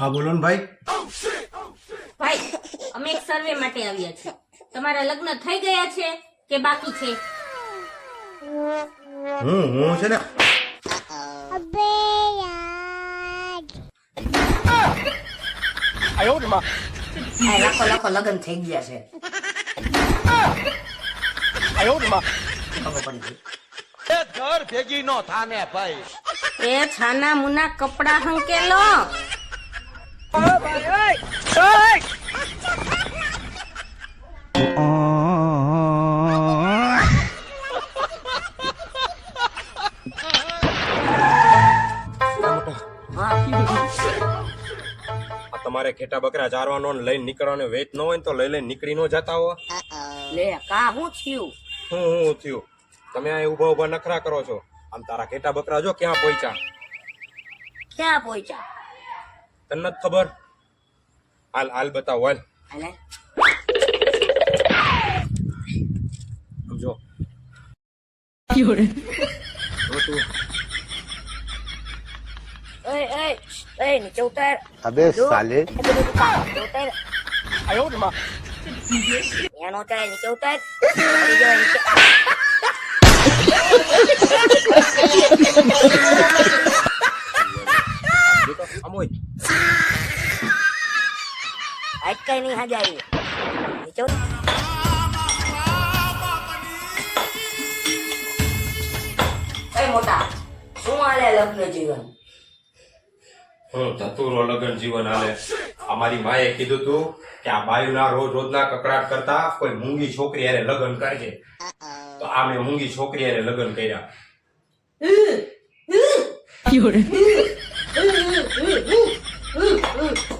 હા બોલો ને ભાઈ. ભાઈ અમે એક સર્વે માટે આવ્યા છીએ. તમારા લગ્ન થઈ ગયા છે કે બાકી છે? હું હું છે ને આ લાખો લાખો લગ્ન થઈ ગયા છે. ખબર પડી ગઈ. ઘર ભેગી નો થાને ભાઈ. એ છાના મુના કપડા હંકેલો. તમારે ખેટા બકરા ચારવાનો ને લઈને નીકળવાનો વેચ ન હોય ને તો લઈ લઈને નીકળી ન જતા હો. લે કા હું થયું? હું હું થયું. તમે આ ઊભા ઊભા નખરા કરો છો. આમ તારા ખેટા બકરા જો ક્યાં પહોંચ્યા? ક્યાં પહોંચ્યા? તને નથી ખબર? હાલ હાલ બતાવો હાલ. જો. અબે સાલે. નીચે ઉતાર. ત્યાં નો નીચે ઉતાર પડી જાય નીચે. જો તો આમ હોય આજ કઈ નહીં મોટા શું હાલે લગ્ન જીવન હું ધતુરો લગન જીવન હાલે. અમારી માએ કીધું તું કે આ બાયુના રોજ રોજના કકડાટ કરતા કોઈ મૂંગી છોકરી હારે લગ્ન કરજે. તો આ મેં મૂંગી છોકરી હારે લગ્ન કર્યા. લે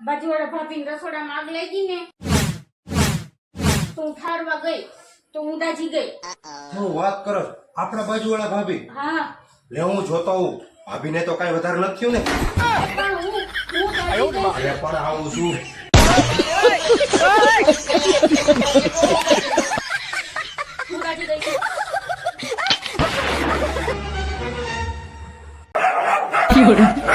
બાજુવાળા ભાભી રસોડામાં આગ લાગી ને તો હું ઠારવા ગઈ તો હું દાજી ગઈ. હું વાત કરો આપણા બાજુવાળા ભાભી? હા. લે હું જોતો હું ભાભીને તો કઈ વધારે નથી થયું ને. પણ હું હું દાજી ગઈ અરે પણ આવું છું હું દાજી ગઈ. એ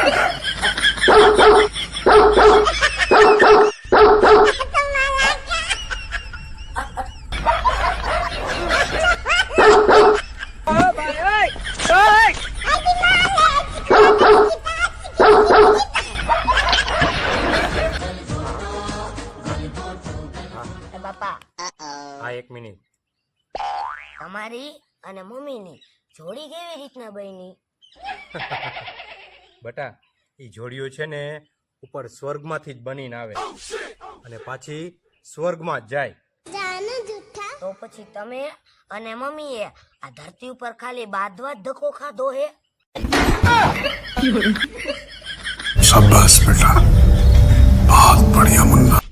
બાપા. હા એક મિનિટ. તમારી અને મમ્મીની જોડી કેવી રીતના બની? બટા એ જોડીઓ છે ને ઉપર સ્વર્ગમાંથી જ બનીને આવે. Oh, oh. અને પાછી સ્વર્ગમાં જ જાય. તો પછી તમે અને મમ્મીએ આ ધરતી ઉપર ખાલી બાંધવા જ ધક્કો ખાધો હે? Ah! શાબાશ બેટા. બહુત બઢિયા મુન્ના.